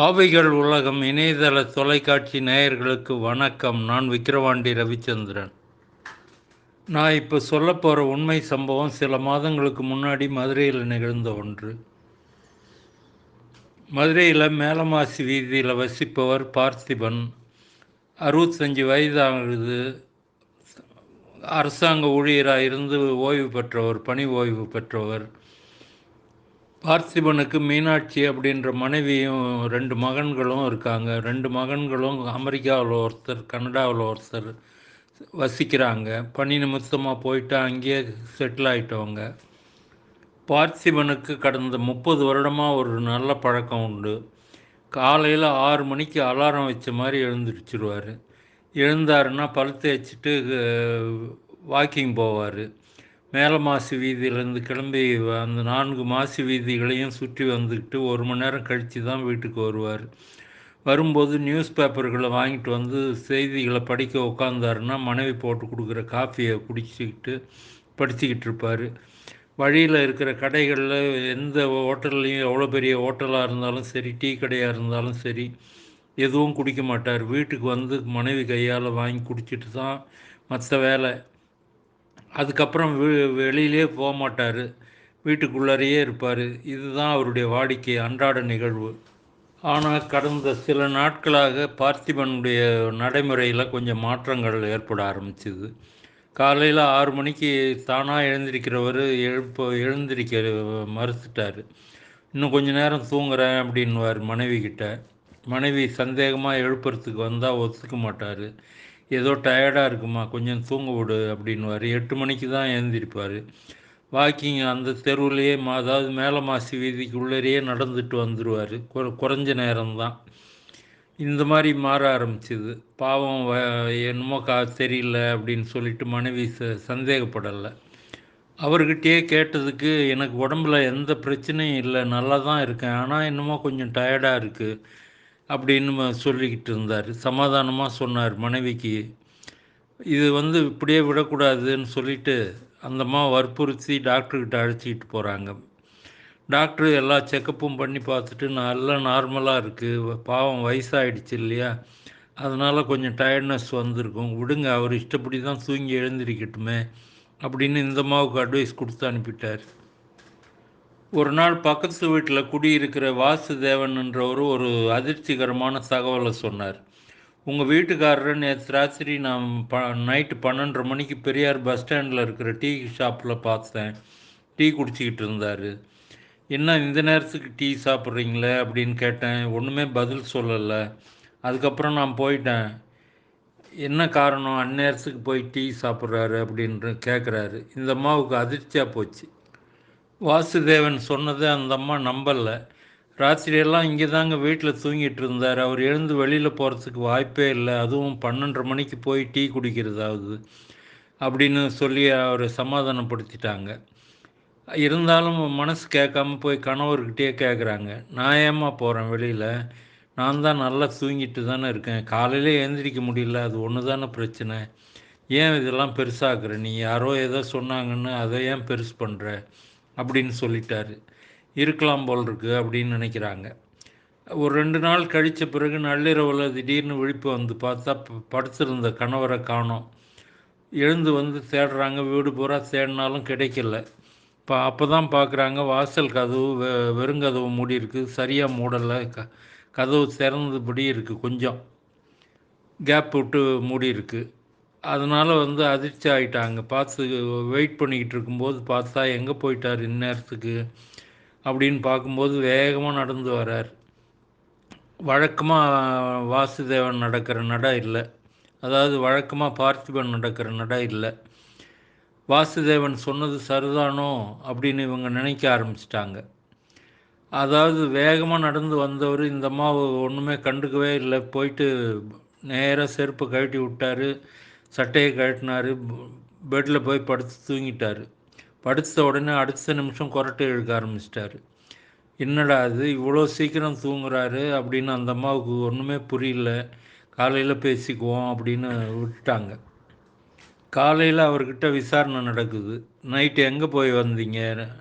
ஆவிகள் உலகம் இணையதள தொலைக்காட்சி நேயர்களுக்கு வணக்கம். நான் விக்கிரவாண்டி ரவிச்சந்திரன். நான் இப்போ சொல்ல போகிற உண்மை சம்பவம் சில மாதங்களுக்கு முன்னாடி மதுரையில் நிகழ்ந்த ஒன்று. மதுரையில் மேலமாசி வீதியில் வசிப்பவர் பார்த்திபன். அறுபத்தஞ்சி வயதாகுது. அரசாங்க ஊழியராக இருந்து ஓய்வு பெற்றவர் பணி ஓய்வு பெற்றவர். பார்த்திபனுக்கு மீனாட்சி அப்படின்ற மனைவியும் ரெண்டு மகன்களும் இருக்காங்க. ரெண்டு மகன்களும் அமெரிக்காவில் ஒருத்தர் கனடாவில் ஒருத்தர் வசிக்கிறாங்க. பணி நிமித்தமாக போயிட்டு அங்கேயே செட்டில் ஆகிட்டவங்க பார்த்திபனுக்கு கடந்த முப்பது வருடமாக ஒரு நல்ல பழக்கம் உண்டு. காலையில் ஆறு மணிக்கு அலாரம் வச்ச மாதிரி எழுந்திரிச்சிருவார். எழுந்தாருன்னா பல் தேய்ச்சிட்டு வாக்கிங் போவார். மேல மாசி வீதியிலேருந்து கிளம்பி அந்த நான்கு மாசி வீதிகளையும் சுற்றி வந்துக்கிட்டு ஒரு மணி நேரம் கழித்து தான் வீட்டுக்கு வருவார். வரும்போது நியூஸ் பேப்பர்களை வாங்கிட்டு வந்து செய்திகளை படிக்க உட்காந்தாருன்னா மனைவி போட்டு கொடுக்குற காஃபியை குடிச்சிக்கிட்டு படிச்சுக்கிட்டு இருப்பார். வழியில் இருக்கிற கடைகளில் எந்த ஹோட்டல்லையும் எவ்வளோ பெரிய ஹோட்டலாக இருந்தாலும் சரி டீ கடையாக இருந்தாலும் சரி எதுவும் குடிக்க மாட்டார். வீட்டுக்கு வந்து மனைவி கையால் வாங்கி குடிச்சிட்டு தான் மற்ற வேலை அதுக்கப்புறம் வெ வெளியிலே போக மாட்டார் வீட்டுக்குள்ளாரையே இருப்பார். இதுதான் அவருடைய வாடிக்கை அன்றாட நிகழ்வு. ஆனால் கடந்த சில நாட்களாக பார்த்திபனுடைய நடைமுறையில் கொஞ்சம் மாற்றங்கள் ஏற்பட ஆரம்பிச்சுது. காலையில் ஆறு மணிக்கு தானாக எழுந்திருக்கிறவர் எழுப்ப எழுந்திருக்க மறுத்துட்டார். இன்னும் கொஞ்சம் நேரம் தூங்குறேன் அப்படின்வார் மனைவி கிட்ட மனைவி சந்தேகமாக எழுப்புறதுக்கு வந்தால் ஒத்துக்க மாட்டார். ஏதோ டயர்டாக இருக்குமா? கொஞ்சம் தூங்க விடு அப்படின்வார் எட்டு மணிக்கு தான் எழுந்திருப்பார். வாக்கிங் அந்த தெருவுலேயே அதாவது மேலே மாசி வீதிக்குள்ளேயே நடந்துட்டு வந்துடுவார் குறைஞ்ச நேரம்தான். இந்த மாதிரி மாற ஆரம்பிச்சிது. பாவம் என்னமோ கா தெரியல அப்படின்னு சொல்லிட்டு மனைவி ச சந்தேகப்படலை. அவர்கிட்டயே கேட்டதுக்கு எனக்கு உடம்புல எந்த பிரச்சனையும் இல்லை. நல்லா தான் இருக்கேன். ஆனால் என்னமோ கொஞ்சம் டயர்டாக இருக்குது அப்படின்னு சொல்லிக்கிட்டு இருந்தார். சமாதானமாக சொன்னார் மனைவிக்கு. இது வந்து இப்படியே விடக்கூடாதுன்னு சொல்லிட்டு அந்தம்மா வற்புறுத்தி டாக்டர்கிட்ட அழைச்சிக்கிட்டு போகிறாங்க டாக்டர் எல்லா செக்கப்பும் பண்ணி பார்த்துட்டு நல்லா நார்மலாக இருக்குது பாவம் வயசாகிடுச்சு இல்லையா? அதனால் கொஞ்சம் டயர்ட்னஸ் வந்திருக்கும். விடுங்க அவர் இஷ்டப்படி தான் தூங்கி எழுந்திருக்கட்டுமே அப்படின்னு இந்த அம்மாவுக்கு அட்வைஸ் கொடுத்து அனுப்பிட்டார். ஒரு நாள் பக்கத்து வீட்டில் குடியிருக்கிற வாசுதேவன்ன்றவர் ஒரு அதிர்ச்சிகரமான தகவலை சொன்னார். உங்கள் வீட்டுக்காரர் நேற்று ராத்திரி நான் ப நைட்டு பன்னெண்டரை மணிக்கு பெரியார் பஸ் ஸ்டாண்டில் இருக்கிற டீ ஷாப்பில் பார்த்தேன். டீ குடிச்சிக்கிட்டு இருந்தார். என்ன இந்த நேரத்துக்கு டீ சாப்பிட்றீங்களே? அப்படின்னு கேட்டேன். ஒன்றுமே பதில் சொல்லலை. அதுக்கப்புறம் நான் போயிட்டேன். என்ன காரணம்? அந்நேரத்துக்கு போய் டீ சாப்பிட்றாரு அப்படின்ற கேட்குறாரு. இந்த அம்மாவுக்கு அதிர்ச்சியாக போச்சு. வாசுதேவன் சொன்னதை அந்த அம்மா நம்பலை. ராத்திரியெல்லாம் இங்கே தாங்க வீட்டில் தூங்கிட்டு இருந்தார். அவர் எழுந்து வெளியில் போகிறதுக்கு வாய்ப்பே இல்லை. அதுவும் பன்னெண்டரை மணிக்கு போய் டீ குடிக்கிறதாவது அப்படின்னு சொல்லி அவரை சமாதானப்படுத்திட்டாங்க. இருந்தாலும் மனசு கேட்காம போய் கணவர்கிட்டே கேட்குறாங்க. நான் ஏமா போகிறேன் வெளியில்? நான் தான் நல்லா தூங்கிட்டு தானே இருக்கேன். காலையிலே எழுந்திரிக்க முடியல. அது ஒன்று தானே பிரச்சனை. ஏன் இதெல்லாம் பெருசாக்குற? நீ யாரோ ஏதோ சொன்னாங்கன்னு அதை ஏன் பெருசு பண்ணுற? அப்படின்னு சொல்லிட்டாரு. இருக்கலாம் போல் இருக்கு அப்படின்னு நினைக்கிறாங்க. ஒரு ரெண்டு நாள் கழித்த பிறகு நள்ளிரவில் திடீர்னு விழிப்பு வந்து பார்த்தா படுத்திருந்த கணவரை காணோம். எழுந்து வந்து தேடுறாங்க வீடு பூரா தேடினாலும் கிடைக்கல. இப்போ அப்போ தான் பார்க்குறாங்க வாசல் கதவு வெ வெறுங்கதவு மூடி இருக்குது சரியாக மூடலை. க கதவு திறந்தபடி இருக்குது கொஞ்சம். கேப் விட்டு மூடி இருக்குது அதனால் வந்து அதிர்ச்சி ஆகிட்டாங்க பார்த்து வெயிட் பண்ணிக்கிட்டு இருக்கும்போது பார்த்தா எங்கே போயிட்டார் இந்நேரத்துக்கு? அப்படின்னு பார்க்கும்போது வேகமாக நடந்து வரார். வழக்கமாக வாசுதேவன் நடக்கிற நட இல்லை. அதாவது வழக்கமாக பார்த்திபன் நடக்கிற நட இல்லை. வாசுதேவன் சொன்னது சரிதானோ அப்படின்னு இவங்க நினைக்க ஆரம்பிச்சிட்டாங்க. அதாவது வேகமாக நடந்து வந்தவர் இந்த அம்மாவை ஒன்றுமே கண்டுக்கவே இல்லை. போயிட்டு நேராக செருப்பை கழட்டி விட்டார். சட்டையை கழட்டினார். பெட்டில் போய் படுத்து தூங்கிட்டார். படுத்த உடனே அடுத்த நிமிஷம் கொரட்டை இழுக்க ஆரம்பிச்சிட்டாரு. என்னடா அது இவ்வளோ சீக்கிரம் தூங்குறாரு? அப்படின்னு அந்த அம்மாவுக்கு ஒன்றுமே புரியல. காலையில் பேசிக்குவோம் அப்படின்னு விட்டுட்டாங்க. காலையில் அவர்கிட்ட விசாரணை நடக்குது. நைட்டு எங்கே போய் வந்தீங்க?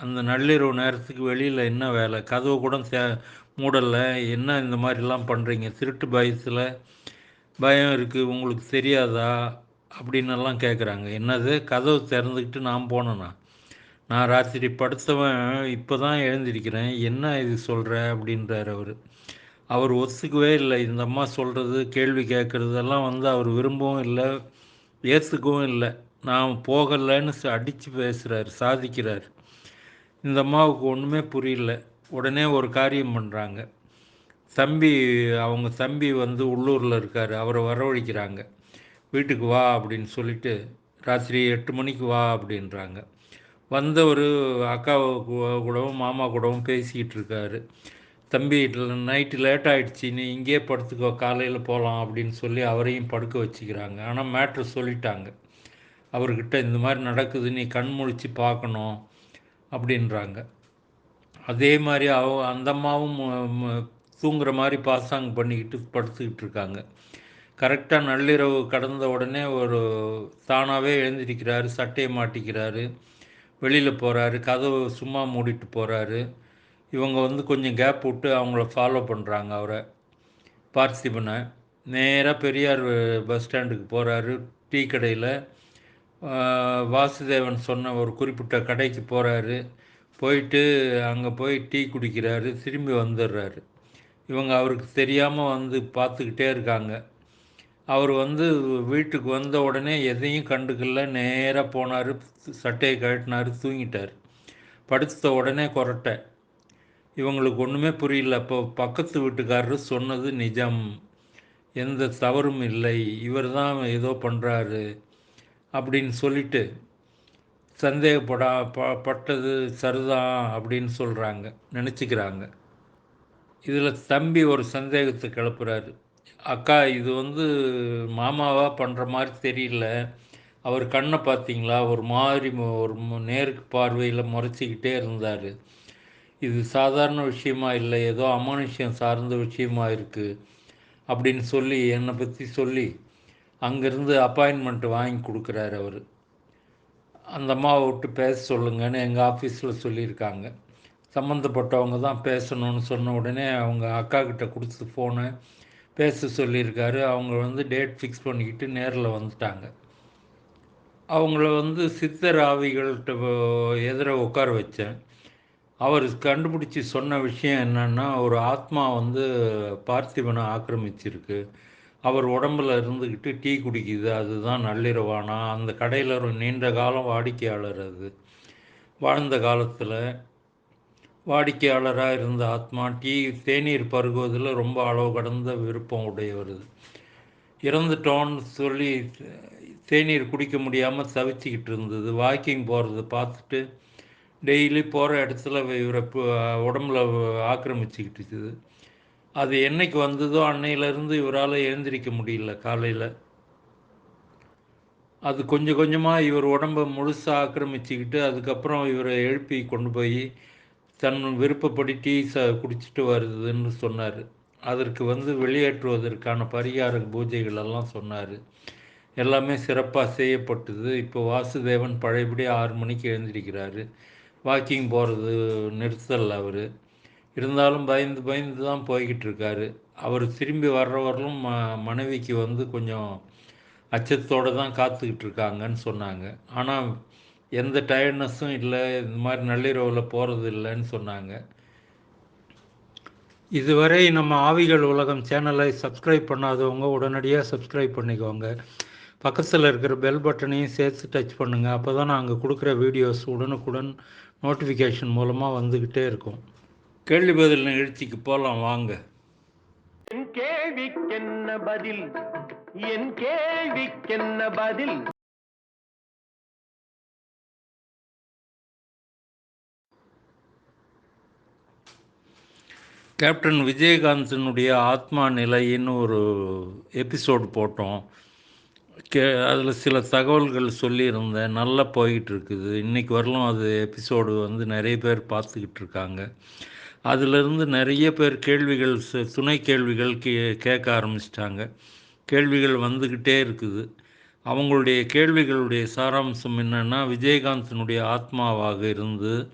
அந்த நள்ளிரவு நேரத்துக்கு வெளியில் என்ன வேலை? கதவு கூட தே மூடலை. என்ன இந்த மாதிரிலாம் பண்ணுறீங்க திருட்டு பயத்தில் பயம் இருக்குது உங்களுக்கு தெரியாதா? அப்படின்னெல்லாம் கேட்குறாங்க என்னது? கதவு திறந்துக்கிட்டு நான் போனேண்ணா நான் ராத்திரி படுத்தவன் இப்போ தான் எழுந்திருக்கிறேன். என்ன இது சொல்கிற அப்படின்றார் அவர். அவர் ஒத்துக்கவே இல்லை. இந்த அம்மா சொல்கிறது கேள்வி கேட்குறதெல்லாம் வந்து அவர் விரும்பவும் இல்லை ஏற்றுக்கவும் இல்லை. நான் போகலைன்னு அடித்து பேசுகிறார் சாதிக்கிறார். இந்த அம்மாவுக்கு ஒன்றுமே புரியல. உடனே ஒரு காரியம் பண்ணுறாங்க தம்பி அவங்க தம்பி வந்து உள்ளூரில் இருக்கார். அவரை வரவழைக்கிறாங்க. வீட்டுக்கு வா அப்படின்னு சொல்லிட்டு ராத்திரி எட்டு மணிக்கு வா அப்படின்றாங்க. வந்த ஒரு அக்கா கூடவும் மாமா கூடவும் பேசிக்கிட்டு இருக்காரு. தம்பி நைட்டு லேட் ஆகிடுச்சி நீ இங்கேயே படுத்துக்கோ. காலையில் போகலாம் அப்படின்னு சொல்லி அவரையும் படுக்க வச்சுக்கிறாங்க. ஆனால் மேட்ரு சொல்லிட்டாங்க. அவர்கிட்ட இந்த மாதிரி நடக்குது. நீ கண் முழிச்சு பார்க்கணும் அப்படின்றாங்க. அதே மாதிரி அவ அந்த அம்மாவும் தூங்குற மாதிரி பாசாங்க பண்ணிக்கிட்டு படுத்துக்கிட்டு இருக்காங்க. கரெக்டாக நள்ளிரவு கடந்த உடனே ஒரு தானாகவே எழுந்திருக்கிறாரு சட்டையை மாட்டிக்கிறாரு வெளியில் போகிறாரு கதவு சும்மா மூடிட்டு போகிறாரு இவங்க வந்து கொஞ்சம் கேப் விட்டு அவங்கள ஃபாலோ பண்ணுறாங்க அவரை. பார்த்திபனை. நேராக பெரியார் பஸ் ஸ்டாண்டுக்கு போகிறாரு டீ கடையில் வாசுதேவன் சொன்ன ஒரு குறிப்பிட்ட கடைக்கு போகிறாரு போயிட்டு அங்கே போய் டீ குடிக்கிறாரு. திரும்பி வந்துடுறாரு. இவங்க அவருக்கு தெரியாமல் வந்து பார்த்துக்கிட்டே இருக்காங்க. அவர் வந்து வீட்டுக்கு வந்த உடனே எதையும் கண்டுக்கல. நேராக போனார் சட்டையை கழட்டினார் தூங்கிட்டார். படுத்த உடனே கொரட்டை. இவங்களுக்கு ஒன்றுமே புரியல. அப்போ பக்கத்து வீட்டுக்காரர் சொன்னது நிஜம். எந்த தவறும் இல்லை. இவர் தான் ஏதோ பண்ணுறாரு அப்படின்னு சொல்லிட்டு சந்தேகப்படா ப பட்டது சரிதான் அப்படின்னு சொல்கிறாங்க நினச்சிக்கிறாங்க. இதில் தம்பி ஒரு சந்தேகத்தை கிளப்புறாரு. அக்கா இது வந்து மாமாவாக பண்ணுற மாதிரி தெரியல. அவர் கண்ணை பார்த்தீங்களா ஒரு மாதிரி ஒரு நேருக்கு பார்வையில் முறைச்சிக்கிட்டே இருந்தார். இது சாதாரண விஷயமா இல்லை ஏதோ அமானுஷ்யம் சார்ந்த விஷயமா இருக்குது அப்படின்னு சொல்லி என்னை பற்றி சொல்லி அங்கேருந்து அப்பாயின்மெண்ட் வாங்கி கொடுக்குறாரு அவர். அந்த அம்மாவை விட்டு பேச சொல்லுங்கன்னு எங்கள் ஆஃபீஸில் சொல்லியிருக்காங்க. சம்மந்தப்பட்டவங்க தான் பேசணும்னு சொன்ன உடனே அவங்க அக்கா கிட்ட கொடுத்து ஃபோனை பேச சொல்லியிருக்காரு. அவங்க வந்து டேட் ஃபிக்ஸ் பண்ணிக்கிட்டு நேரில் வந்துட்டாங்க. அவங்கள வந்து சித்தர் ஆவிகள்கிட்ட எதிர உட்கார வச்சேன். அவர் கண்டுபிடிச்சி சொன்ன விஷயம் என்னன்னா ஒரு ஆத்மா வந்து பார்த்திபனை ஆக்கிரமிச்சிருக்கு. அவர் உடம்புல இருந்துக்கிட்டு டீ குடிக்குது. அதுதான் நள்ளிரவானா. அந்த கடையில் ஒரு நீண்ட காலம் வாடிக்கையாளர் அது. வாழ்ந்த காலத்தில் வாடிக்கையாளராக இருந்த ஆத்மா டீ தேநீர் பருகுவதில் ரொம்ப அளவு கடந்த விருப்பம் உடையவர். இறந்துட்டோன்னு சொல்லி தேநீர் குடிக்க முடியாமல் தவிச்சிக்கிட்டு இருந்தது. வாக்கிங் போகிறத பார்த்துட்டு டெய்லி போகிற இடத்துல இவரை உடம்புல ஆக்கிரமிச்சுக்கிட்டு அது என்னைக்கு வந்ததோ அன்னையிலேருந்து இவரால் எழுந்திரிக்க முடியல காலையில். அது கொஞ்சம் கொஞ்சமாக இவர் உடம்பை முழுசாக ஆக்கிரமிச்சுக்கிட்டு அதுக்கப்புறம் இவரை எழுப்பி கொண்டு போய் தன் விருப்பப்படி டீ ச குடிச்சிட்டு வருதுன்னு சொன்னார். அதற்கு வந்து வெளியேற்றுவதற்கான பரிகார பூஜைகள் எல்லாம் சொன்னார். எல்லாமே சிறப்பாக செய்யப்பட்டது. இப்போ வாசுதேவன் பழையபடி ஆறு மணிக்கு எழுந்திருக்கிறாரு. வாக்கிங் போகிறது நிறுத்தல் அவர். இருந்தாலும் பயந்து பயந்து தான் போய்கிட்டு இருக்காரு. அவர் திரும்பி வர்றவர்களும் ம மனைவிக்கு வந்து கொஞ்சம் அச்சத்தோடு தான் காத்துக்கிட்டு இருக்காங்கன்னு சொன்னாங்க. ஆனால் எந்த டயர்ட்னஸும் இல்லை இந்த மாதிரி நள்ளிரவில் போகிறது இல்லைன்னு சொன்னாங்க. இதுவரை நம்ம ஆவிகள் உலகம் சேனலை சப்ஸ்கிரைப் பண்ணாதவங்க உடனடியாக சப்ஸ்கிரைப் பண்ணிக்கோங்க. பக்கத்தில் இருக்கிற பெல் பட்டனையும் சேர்த்து டச் பண்ணுங்கள் அப்போ தான் நாங்கள் கொடுக்குற வீடியோஸ் உடனுக்குடன் நோட்டிஃபிகேஷன் மூலமாக வந்துக்கிட்டே இருக்கும். கேள்வி பதில் நிகழ்ச்சிக்கு போகலாம் வாங்க. என் கேள்விக்கென்ன பதில்? என் கேள்விக்கென்ன பதில்? கேப்டன் விஜயகாந்தினுடைய ஆத்மா நிலைன்னு ஒரு எபிசோடு போட்டோம். கே அதில் சில தகவல்கள் சொல்லியிருந்தேன். நல்லா போய்கிட்டு இருக்குது இன்றைக்கி வரலும் அது எபிசோடு வந்து நிறைய பேர் பார்த்துக்கிட்டு இருக்காங்க அதிலிருந்து நிறைய பேர் கேள்விகள் சு- துணை கேள்விகள் கே கேட்க ஆரம்பிச்சிட்டாங்க. கேள்விகள் வந்துக்கிட்டே இருக்குது. அவங்களுடைய கேள்விகளுடைய சாராம்சம் என்னென்னா விஜயகாந்தினுடைய ஆத்மாவாக இருந்து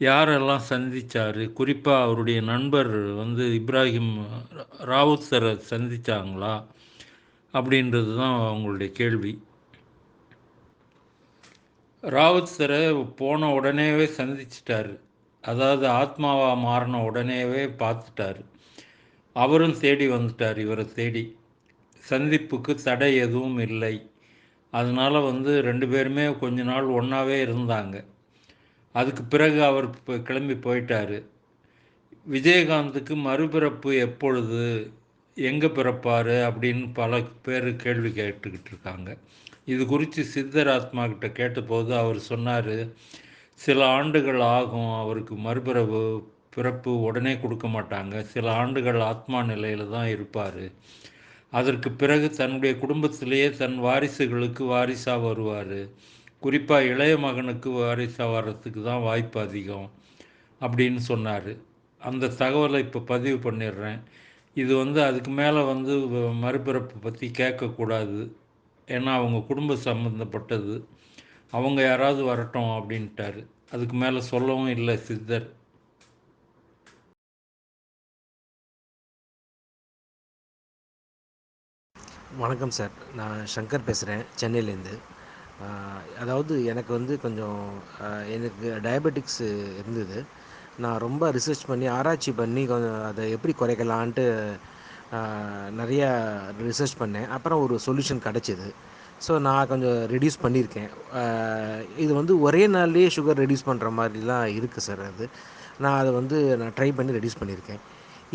யாரெல்லாம் சந்திச்சார்? குறிப்பாக அவருடைய நண்பர் வந்து இப்ராஹிம் ராவுத் சரை சந்தித்தாங்களா அப்படின்றது தான் அவங்களுடைய கேள்வி. ராவுத் சரை போன உடனேவே சந்திச்சிட்டாரு. அதாவது ஆத்மாவாக மாறின உடனேவே பார்த்துட்டாரு. அவரும் தேடி வந்துட்டார் இவரை தேடி. சந்திப்புக்கு தடை எதுவும் இல்லை. அதனால் வந்து ரெண்டு பேருமே கொஞ்ச நாள் ஒன்றாவே இருந்தாங்க. அதுக்கு பிறகு அவர் இப்போ கிளம்பி போயிட்டார். விஜயகாந்துக்கு மறுபிறப்பு எப்பொழுது எங்கே பிறப்பார் அப்படின்னு பல பேர் கேள்வி கேட்டுக்கிட்டு இருக்காங்க. இது குறித்து சித்தராத்மா கிட்ட கேட்டபோது அவர் சொன்னார் சில ஆண்டுகள் ஆகும் அவருக்கு மறுபிறப்பு பிறப்பு உடனே கொடுக்க மாட்டாங்க. சில ஆண்டுகள் ஆத்மா நிலையில் தான் இருப்பார். அதற்கு பிறகு தன்னுடைய குடும்பத்திலேயே தன் வாரிசுகளுக்கு வாரிசாக வருவார். குறிப்பாக இளைய மகனுக்கு வாரிசாக வர்றதுக்கு தான் வாய்ப்பு அதிகம் அப்படின்னு சொன்னார். அந்த தகவலை இப்போ பதிவு பண்ணிடுறேன். இது வந்து அதுக்கு மேலே வந்து மறுபிறப்பு பற்றி கேட்கக்கூடாது. ஏன்னா அவங்க குடும்ப சம்மந்தப்பட்டது அவங்க யாராவது வரட்டும் அப்படின்ட்டாரு. அதுக்கு மேலே சொல்லவும் இல்லை சித்தர். வணக்கம் சார். நான் சங்கர் பேசுகிறேன் சென்னையிலேருந்து. அதாவது எனக்கு வந்து கொஞ்சம் எனக்கு டயபெட்டிக்ஸு இருந்தது. நான் ரொம்ப ரிசர்ச் பண்ணி ஆராய்ச்சி பண்ணி கொஞ்சம் அதை எப்படி குறைக்கலான்ட்டு நிறையா ரிசர்ச் பண்ணேன். அப்புறம் ஒரு சொல்யூஷன் கிடச்சிது. ஸோ நான் கொஞ்சம் ரெடியூஸ் பண்ணியிருக்கேன். இது வந்து ஒரே நாள்லேயே சுகர் ரெடியூஸ் பண்ணுற மாதிரிலாம் இருக்குது சார் அது. நான் அதை வந்து நான் ட்ரை பண்ணி ரெடியூஸ் பண்ணியிருக்கேன்.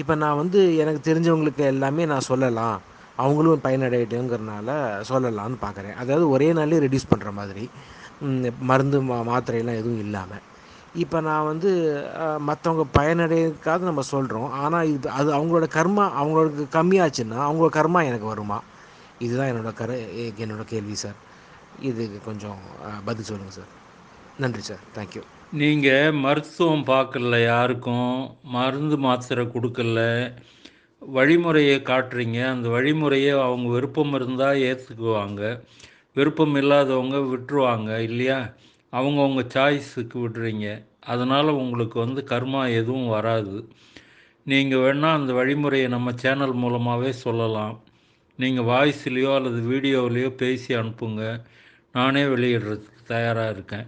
இப்போ நான் வந்து எனக்கு தெரிஞ்சவங்களுக்கு எல்லாமே நான் சொல்லலாம். அவங்களும் பயனடையட்டுங்கிறனால சொல்லலாம்னு பார்க்குறேன். அதாவது ஒரே நாள்லேயே ரெடியூஸ் பண்ணுற மாதிரி மருந்து மா மாத்திரையெல்லாம் எதுவும் இல்லாமல் இப்போ நான் வந்து மற்றவங்க பயனடையதுக்காக நம்ம சொல்கிறோம் ஆனால் இது அது அவங்களோட கர்மா அவங்களுக்கு கம்மியாச்சுன்னா அவங்களோட கர்மா எனக்கு வருமா? இதுதான் என்னோட கரு என்னோட கேள்வி சார். இதுக்கு கொஞ்சம் பதில் சொல்லுங்கள் சார். நன்றி சார். தேங்க்யூ நீங்கள் மருத்துவம் பார்க்கல யாருக்கும்? மருந்து மாத்திரை கொடுக்கல. வழிமுறையை காட்டுறீங்க. அந்த வழிமுறையை அவங்க விருப்பம் இருந்தால் ஏற்றுக்குவாங்க விருப்பம் இல்லாதவங்க விட்டுருவாங்க இல்லையா? அவங்கவுங்க சாய்ஸுக்கு விடுறீங்க அதனால் உங்களுக்கு வந்து கர்மா எதுவும் வராது. நீங்கள் வேணால் அந்த வழிமுறையை நம்ம சேனல் மூலமாகவே சொல்லலாம். நீங்கள் வாய்ஸ்லேயோ அல்லது வீடியோவிலையோ பேசி அனுப்புங்க. நானே வெளியிடுறதுக்கு தயாராக இருக்கேன்.